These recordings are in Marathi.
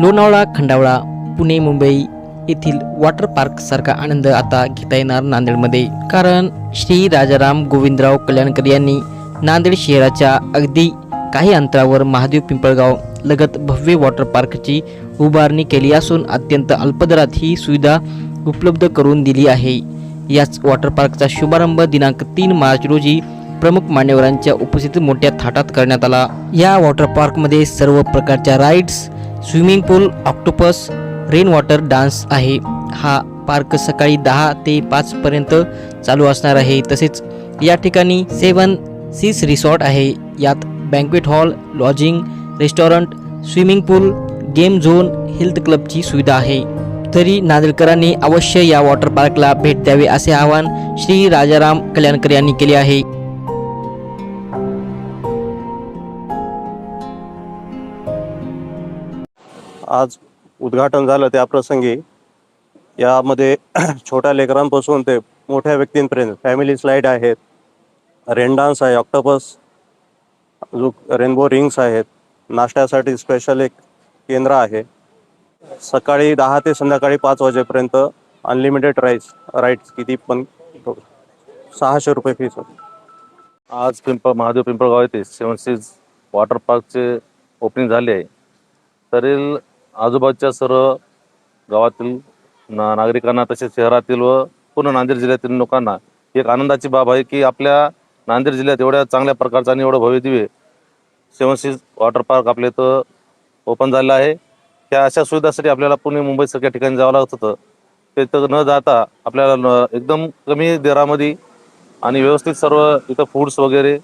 लोणावळा खंडावळा पुणे मुंबई येथील वॉटर पार्क सारखा आनंद आता घेता येणार नांदेडमध्ये. कारण श्री राजाराम गोविंदराव कल्याणकर यांनी नांदेड शहराच्या अगदी काही अंतरावर महादेव पिंपळगाव लगत भव्य वॉटर पार्कची उभारणी केली असून अत्यंत अल्पदरात ही सुविधा उपलब्ध करून दिली आहे. याच वॉटर पार्कचा शुभारंभ दिनांक तीन मार्च रोजी प्रमुख मान्यवरांच्या उपस्थितीत मोठ्या थाटात करण्यात आला. या वॉटर पार्कमध्ये सर्व प्रकारच्या rides swimming pool octopus rain water dance आहे. हा पार्क सकाळी दहा ते पाचपर्यंत चालू असणार आहे. तसेच या ठिकाणी सेवन सीस रिसॉर्ट आहे. यात banquet hall lodging restaurant swimming pool game zone health क्लबची सुविधा आहे. तरी नांदेडकरांनी अवश्य या वॉटर पार्कला भेट द्यावे असे आवाहन श्री राजाराम कल्याणकर यांनी केले आहे. आज उद्घाटन झालं त्या प्रसंगी. यामध्ये छोट्या लेकरांपासून ते मोठ्या व्यक्तींपर्यंत फॅमिली स्लाईड आहेत. रेन डान्स आहे ऑक्टोपस अजून रेनबो रिंग्स आहेत. नाश्त्यासाठी स्पेशल एक केंद्र आहे. सकाळी दहा ते संध्याकाळी पाच वाजेपर्यंत अनलिमिटेड राईस राईड्स किती पण सहाशे रुपये फीस होती. आज पिंपळ महादेव पिंपळगाव येथे सेवन सीज वॉटर पार्कचे ओपनिंग झाले आहे. तरील आजूबाजूच्या सर्व गावातील ना नागरिकांना तसेच शहरातील व पूर्ण नांदेड जिल्ह्यातील लोकांना एक आनंदाची बाब आहे की आपल्या नांदेड जिल्ह्यात एवढ्या चांगल्या प्रकारचा आणि एवढं भव्य दिव्य सेवन सीज वॉटर पार्क आपल्या इथं ओपन झालेलं आहे. त्या अशा सुविधासाठी आपल्याला पुणे मुंबईसारख्या ठिकाणी जावं लागत होतं. तिथं न जाता आपल्याला एकदम कमी दरामध्ये आणि व्यवस्थित सर्व इथं फूड्स वगैरे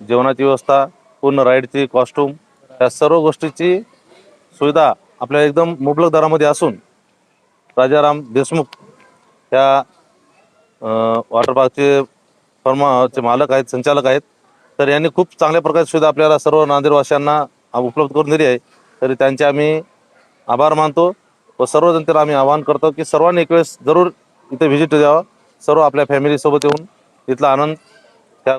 जेवणाची व्यवस्था पूर्ण राईडची कॉस्ट्यूम या सर्व गोष्टीची सुविधा आपल्या एकदम मुबलक दरामध्ये असून राजाराम देशमुख या वॉटर पार्कचे फर्माचे मालक आहेत संचालक आहेत. तर यांनी खूप चांगल्या प्रकारची सुविधा आपल्याला सर्व नांदेडवासियांना उपलब्ध करून दिली आहे. तरी त्यांचे आम्ही आभार मानतो व सर्व जनतेला आम्ही आवाहन करतो की सर्वांनी एक वेळेस जरूर इथे व्हिजिट द्यावं. सर्व आपल्या फॅमिलीसोबत येऊन इथला आनंद त्या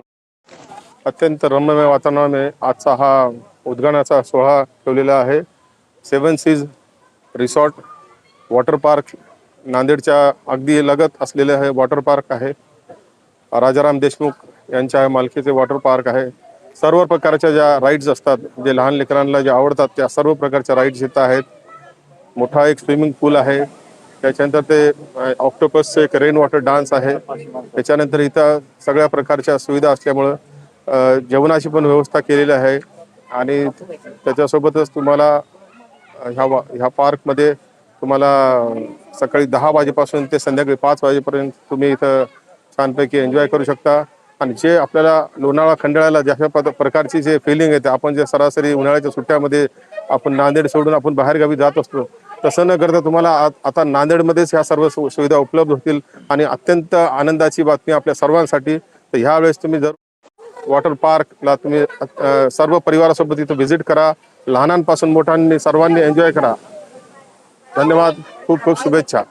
अत्यंत रम्यमय वातावरणाने आजचा हा उद्घाटनाचा सोहळा ठेवलेला आहे. Seven seas resort water park नांदेडच्या अगदी लगत असलेले हे वॉटर पार्क आहे. राजाराम देशमुख यांच्या मालकीचे वॉटर पार्क आहे. सर्व प्रकारच्या ज्या राईड्स असतात जे लहान लेकरांना जे आवडतात त्या सर्व प्रकारच्या राईड्स इथं आहेत. मोठा एक स्विमिंग पूल आहे. त्याच्यानंतर ते ऑक्टोपसचे एक रेन वॉटर डान्स आहे. त्याच्यानंतर इथं सगळ्या प्रकारच्या सुविधा असल्यामुळं जेवणाची पण व्यवस्था केलेली आहे. आणि त्याच्यासोबतच तुम्हाला ह्या वा- ह्या पार्कमध्ये तुम्हाला सकाळी दहा वाजेपासून ते संध्याकाळी पाच वाजेपर्यंत तुम्ही इथं छानपैकी एन्जॉय करू शकता. आणि जे आपल्याला लोणावळा खंडाळ्याला ज्या पद प्रकारची जे फिलिंग येते आपण जे सरासरी उन्हाळ्याच्या सुट्ट्यामध्ये आपण नांदेड सोडून आपण बाहेरगावी जात असतो तसं न करता तुम्हाला आता नांदेडमध्येच ह्या सर्व सु- सुविधा उपलब्ध होतील. आणि अत्यंत आनंदाची बातमी आपल्या सर्वांसाठी तर ह्यावेळेस तुम्ही जर वॉटर पार्कला तुम्ही सर्व परिवारासोबत इथं व्हिजिट करा. लहानांपासून मोठ्यांनी सर्वांनी एन्जॉय करा. धन्यवाद. खूप खूप शुभेच्छा.